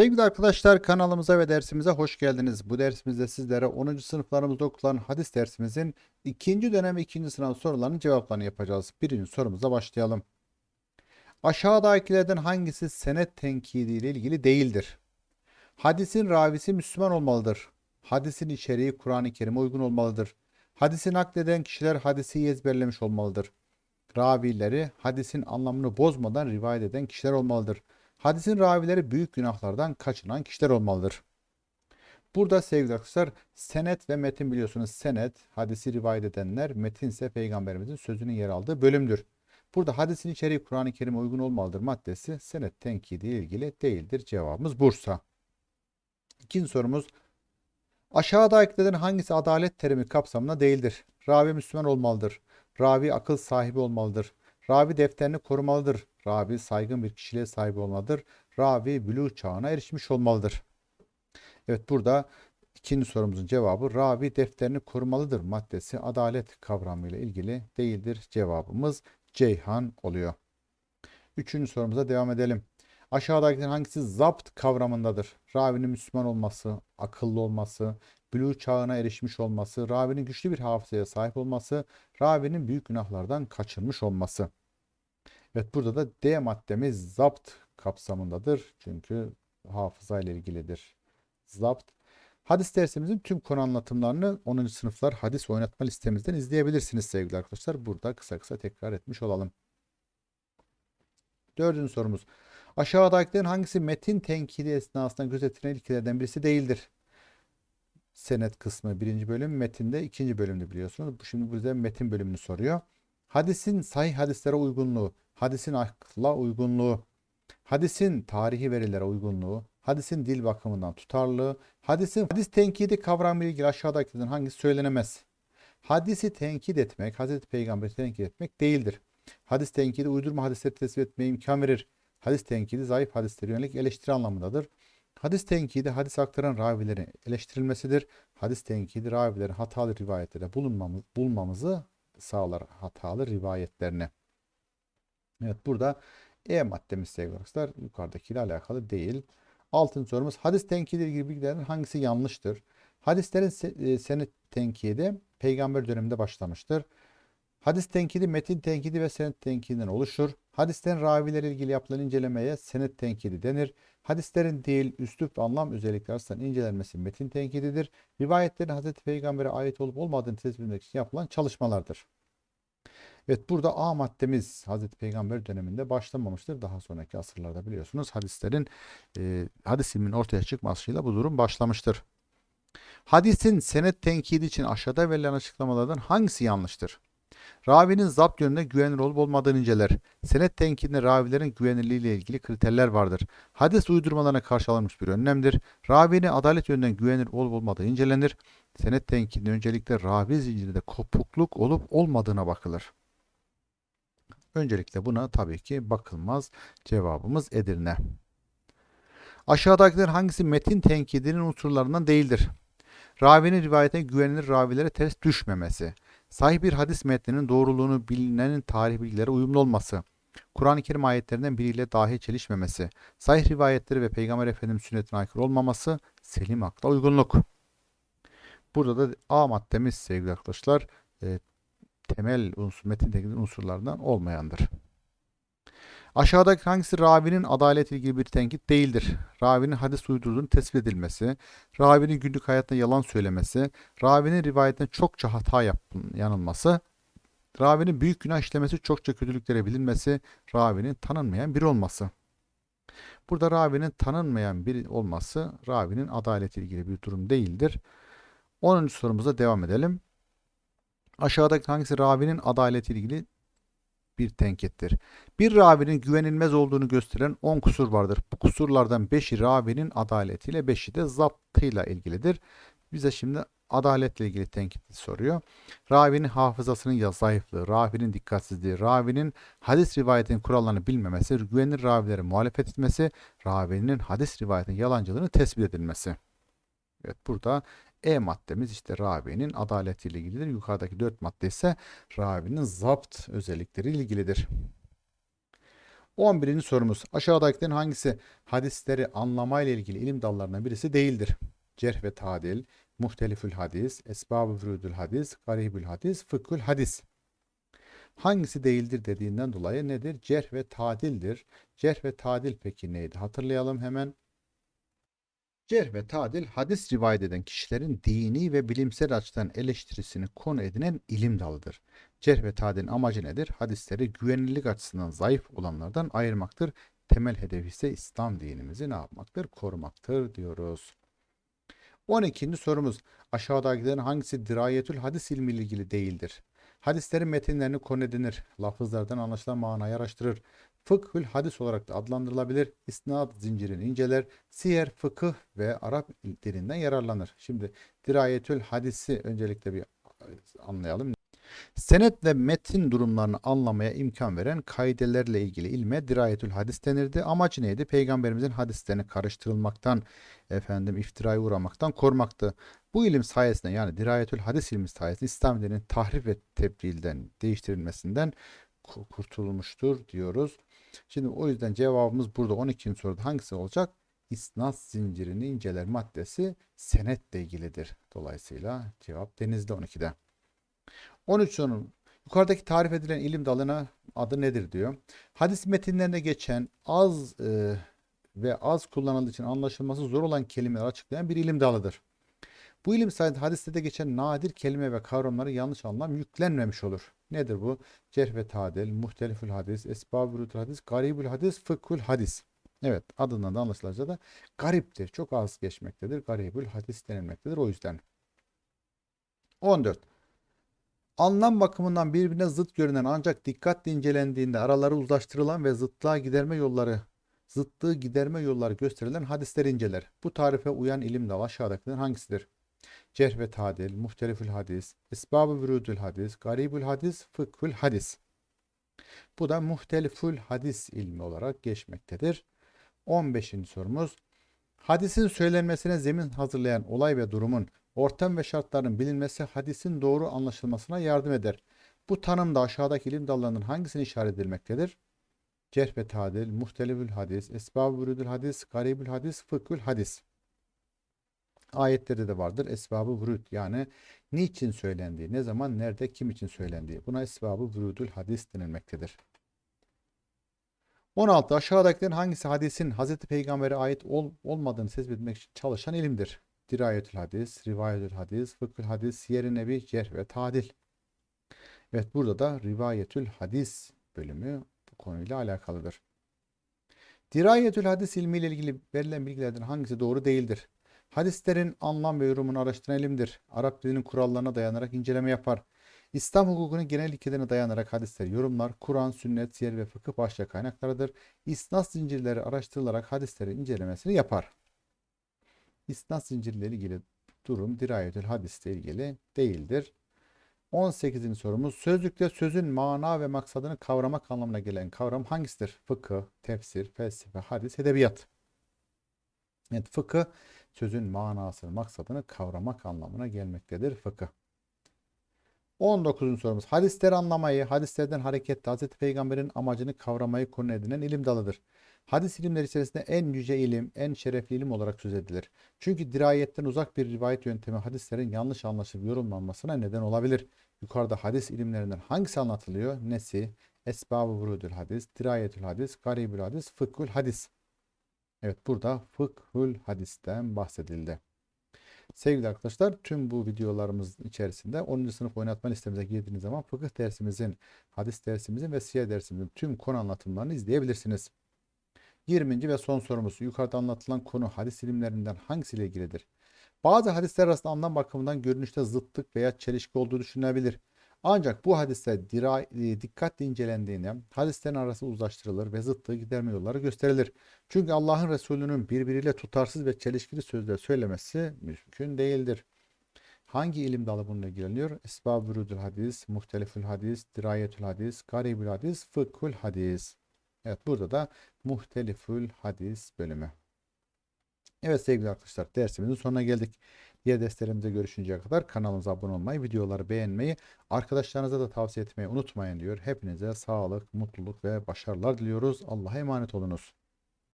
Sevgili arkadaşlar kanalımıza ve dersimize hoş geldiniz. Bu dersimizde sizlere 10. sınıflarımızda okulan hadis dersimizin ikinci dönem ikinci sınav sorularının cevaplarını yapacağız. Birinci sorumuza başlayalım. Aşağıdakilerden hangisi senet tenkidi ile ilgili değildir? Hadisin ravisi Müslüman olmalıdır. Hadisin içeriği Kur'an-ı Kerim'e uygun olmalıdır. Hadisi nakleden kişiler hadisi ezberlemiş olmalıdır. Ravileri hadisin anlamını bozmadan rivayet eden kişiler olmalıdır. Hadisin ravileri büyük günahlardan kaçınan kişiler olmalıdır. Burada sevgili arkadaşlar senet ve metin biliyorsunuz. Senet hadisi rivayet edenler, metin ise peygamberimizin sözünün yer aldığı bölümdür. Burada hadisin içeriği Kur'an-ı Kerim'e uygun olmalıdır maddesi senet tenkidi ile ilgili değildir. Cevabımız Bursa. İkinci sorumuz aşağıdakilerden hangisi adalet terimi kapsamında değildir? Ravi Müslüman olmalıdır. Ravi akıl sahibi olmalıdır. Ravi defterini korumalıdır. Ravi saygın bir kişiliğe sahip olmalıdır. Ravi bülûğ çağına erişmiş olmalıdır. Evet burada ikinci sorumuzun cevabı ravi defterini korumalıdır maddesi adalet kavramıyla ilgili değildir. Cevabımız Ceyhan oluyor. Üçüncü sorumuza devam edelim. Aşağıdakilerin hangisi zapt kavramındadır? Ravinin Müslüman olması, akıllı olması, bülûğ çağına erişmiş olması, ravinin güçlü bir hafızaya sahip olması, ravinin büyük günahlardan kaçınmış olması. Evet burada da D maddemiz zapt kapsamındadır. Çünkü hafıza ile ilgilidir. Zapt. Hadis dersimizin tüm konu anlatımlarını 10. sınıflar hadis oynatma listemizden izleyebilirsiniz sevgili arkadaşlar. Burada kısa kısa tekrar etmiş olalım. Dördüncü sorumuz. Aşağıdakilerin hangisi metin tenkidi esnasında gözetilen ilkelerden birisi değildir? Senet kısmı birinci bölüm, metinde ikinci bölümde biliyorsunuz. Şimdi bize metin bölümünü soruyor. Hadisin sahih hadislere uygunluğu, hadisin akla uygunluğu, hadisin tarihi verilere uygunluğu, hadisin dil bakımından tutarlılığı, hadisin hadis tenkidi kavramı ile ilgili aşağıdakilerden hangisi söylenemez? Hadisi tenkit etmek, Hazreti Peygamber'i tenkit etmek değildir. Hadis tenkidi uydurma hadisleri tespit etmeye imkan verir. Hadis tenkidi zayıf hadislere yönelik eleştiri anlamındadır. Hadis tenkidi hadis aktaran ravilerin eleştirilmesidir. Hadis tenkidi ravilerin hatalı rivayetlere bulunmamız, bulmamızı sağlar hatalı rivayetlerini. Evet burada E maddemiz sevgili arkadaşlar yukarıdakiyle alakalı değil. Altın sorumuz hadis tenkidi ile ilgili bilgilerin hangisi yanlıştır? Hadislerin e, senet tenkidi peygamber döneminde başlamıştır. Hadis tenkidi metin tenkidi ve senet tenkidinden oluşur. Hadisten ravilerle ilgili yapılan incelemeye senet tenkidi denir. Hadislerin dil, üslup ve anlam özellikleri arasından incelenmesi metin tenkididir. Rivayetlerin Hazreti Peygamber'e ait olup olmadığını tespit etmek için yapılan çalışmalardır. Evet burada A maddemiz Hazreti Peygamber döneminde başlamamıştır. Daha sonraki asırlarda biliyorsunuz hadislerin e, hadis ilminin ortaya çıkmasıyla bu durum başlamıştır. Hadisin senet tenkidi için aşağıda verilen açıklamalardan hangisi yanlıştır? Ravinin zapt yönünde güvenilir olup olmadığını inceler. Senet tenkidinde ravilerin güvenilirliği ile ilgili kriterler vardır. Hadis uydurmalarına karşı alınmış bir önlemdir. Ravinin adalet yönünden güvenilir olup olmadığı incelenir. Senet tenkidinde öncelikle ravi zincirinde kopukluk olup olmadığına bakılır. Öncelikle buna tabii ki bakılmaz. Cevabımız Edirne. Aşağıdakiler hangisi metin tenkidinin unsurlarından değildir? Ravinin rivayetine güvenilir ravilere ters düşmemesi. Sahih bir hadis metninin doğruluğunu bilinenin tarih bilgilere uyumlu olması. Kur'an-ı Kerim ayetlerinden biriyle dahi çelişmemesi. Sahih rivayetleri ve Peygamber Efendimiz sünnetine aykırı olmaması. Selim akla uygunluk. Burada da A maddemiz sevgili arkadaşlar e, temel unsur, metin tenkidinin unsurlarından olmayandır. Aşağıdaki hangisi ravinin adalet ilgili bir tenkit değildir? Ravinin hadis uydurduğunu tespit edilmesi, ravinin günlük hayatında yalan söylemesi, ravinin rivayetinde çokça hata yapın, yanılması, ravinin büyük günah işlemesi, çokça kötülüklere bilinmesi, ravinin tanınmayan biri olması. Burada ravinin tanınmayan biri olması, ravinin adalet ilgili bir durum değildir. 10. sorumuza devam edelim. Aşağıdaki hangisi ravinin adalet ilgili bir tenkittir. Bir ravinin güvenilmez olduğunu gösteren 10 kusur vardır. Bu kusurlardan 5'i ravinin adaletiyle 5'i de zaptıyla ilgilidir. Bize şimdi adaletle ilgili tenkit soruyor. Ravinin hafızasının ya zayıflığı, ravinin dikkatsizliği, ravinin hadis rivayetinin kurallarını bilmemesi, güvenilir ravilere muhalefet etmesi, ravinin hadis rivayetinin yalancılığını tespit edilmesi. Evet burada E maddemiz işte ravinin adaletiyle ilgilidir. Yukarıdaki 4 madde ise ravinin zapt özellikleri ilgilidir. 11. sorumuz. Aşağıdakilerin hangisi hadisleri anlamayla ilgili ilim dallarından birisi değildir? Cerh ve tadil, muhtelifül hadis, esbab-ı vürudül hadis, garibül hadis, fıkhül hadis. Hangisi değildir dediğinden dolayı nedir? Cerh ve tadildir. Cerh ve tadil peki neydi? Hatırlayalım hemen. Cerh ve tadil hadis rivayet eden kişilerin dini ve bilimsel açıdan eleştirisini konu edinen ilim dalıdır. Cerh ve tadilin amacı nedir? Hadisleri güvenilirlik açısından zayıf olanlardan ayırmaktır. Temel hedefi ise İslam dinimizi ne yapmaktır? Korumaktır diyoruz. 12. sorumuz. Aşağıdakilerin hangisi dirayetül hadis ilmiyle ilgili değildir? Hadislerin metinlerini konu edinir. Lafızlardan anlaşılan manayı araştırır. Fıkhül hadis olarak da adlandırılabilir. İsnad zincirini inceler. Siyer, fıkıh ve Arap dilinden yararlanır. Şimdi dirayetül hadisi öncelikle bir anlayalım. Senet ve metin durumlarını anlamaya imkan veren kaidelerle ilgili ilme dirayetül hadis denirdi. Amacı neydi? Peygamberimizin hadislerini karıştırılmaktan, efendim iftiraya uğramaktan korumaktı. Bu ilim sayesinde yani dirayetül hadis ilmi sayesinde İslam dininin tahrif ve tebdilden, değiştirilmesinden kurtulmuştur diyoruz. Şimdi o yüzden cevabımız burada 12. soruda hangisi olacak? İsnat zincirini inceler maddesi senetle ilgilidir. Dolayısıyla cevap denizde 12'de. 13 sonu yukarıdaki tarif edilen ilim dalına adı nedir diyor. Hadis metinlerinde geçen az e, ve az kullanıldığı için anlaşılması zor olan kelimeleri açıklayan bir ilim dalıdır. Bu ilim sayesinde hadiste geçen nadir kelime ve kavramları yanlış anlam yüklenmemiş olur. Nedir bu? Cerh ve tadil, muhtelifül hadis, esbabül hadis, garibül hadis, fıkhül hadis. Evet adından da anlaşılacağı da gariptir. Çok az geçmektedir. Garibül hadis denilmektedir. O yüzden. 14. Anlam bakımından birbirine zıt görünen ancak dikkatle incelendiğinde araları uzlaştırılan ve zıtlığa giderme yolları zıtlığı giderme yolları gösterilen hadisleri inceler. Bu tarife uyan ilim dal aşağıdakilerin hangisidir? Cerh ve tadil, muhtelifül hadis, esbab-ı vürudül hadis, garibül hadis, fıkhül hadis. Bu da muhtelifül hadis ilmi olarak geçmektedir. 15. sorumuz. Hadisin söylenmesine zemin hazırlayan olay ve durumun ortam ve şartların bilinmesi hadisin doğru anlaşılmasına yardım eder. Bu tanım da aşağıdaki ilim dallarının hangisini işaret edilmektedir? Cerh ve tadil, muhtelifül hadis, esbab-ı vürudül hadis, garibül hadis, fıkhül hadis. Ayetlerde de vardır. Esbabı vürüd yani niçin söylendiği, ne zaman, nerede, kim için söylendiği. Buna esbabı vürüdül hadis denilmektedir. 16. Aşağıdakilerin hangisi hadisin Hz. Peygamber'e ait ol, olmadığını tespit için çalışan ilimdir? Dirayetül hadis, rivayetül hadis, fıkhül hadis, siyer-i nebi, cerh ve tadil. Evet burada da rivayetül hadis bölümü bu konuyla alakalıdır. Dirayetül hadis ilmiyle ilgili verilen bilgilerden hangisi doğru değildir? Hadislerin anlam ve yorumunu araştıran ilimdir. Arap dilinin kurallarına dayanarak inceleme yapar. İslam hukukunun genel ilkelerine dayanarak hadisleri yorumlar. Kur'an, sünnet, siyer ve fıkıh başta kaynaklarıdır. İsnat zincirleri araştırılarak hadislerin incelemesini yapar. İsnat zincirleri ilgili durum dirayetül hadisle ilgili değildir. 18. sorumuz sözlükte sözün mana ve maksadını kavramak anlamına gelen kavram hangisidir? Fıkıh, tefsir, felsefe, hadis, edebiyat. Evet, fıkıh sözün manasını, maksadını kavramak anlamına gelmektedir fıkıh. 19. sorumuz. Hadisleri anlamayı, hadislerden hareketle Hz. Peygamber'in amacını kavramayı konu edinen ilim dalıdır. Hadis ilimleri içerisinde en yüce ilim, en şerefli ilim olarak söz edilir. Çünkü dirayetten uzak bir rivayet yöntemi hadislerin yanlış anlaşılıp yorumlanmasına neden olabilir. Yukarıda hadis ilimlerinden hangisi anlatılıyor? Nesi? Esbab-ı hadis, dirayetül hadis, garibül hadis, fıkhül hadis. Evet burada fıkhül hadisten bahsedildi. Sevgili arkadaşlar tüm bu videolarımız içerisinde 10. sınıf oynatma listemize girdiğiniz zaman fıkıh dersimizin, hadis dersimizin ve siyer dersimizin tüm konu anlatımlarını izleyebilirsiniz. 20. ve son sorumuz yukarıda anlatılan konu hadis ilimlerinden hangisiyle ilgilidir? Bazı hadisler arasında anlam bakımından görünüşte zıtlık veya çelişki olduğu düşünülebilir. Ancak bu hadisler dira, e, dikkatle incelendiğinde hadislerin arası uzlaştırılır ve zıtlığı giderme yolları gösterilir. Çünkü Allah'ın Resulü'nün birbiriyle tutarsız ve çelişkili sözler söylemesi mümkün değildir. Hangi ilim dalı bununla ilgileniyor? Esbab-ı hadis, muhtelifül hadis, dirayetül hadis, garibül hadis, fıkhül hadis. Evet burada da muhtelifül hadis bölümü. Evet sevgili arkadaşlar dersimizin sonuna geldik. Diğer derslerimize görüşünceye kadar kanalımıza abone olmayı, videoları beğenmeyi, arkadaşlarınıza da tavsiye etmeyi unutmayın diyor. Hepinize sağlık, mutluluk ve başarılar diliyoruz. Allah'a emanet olunuz.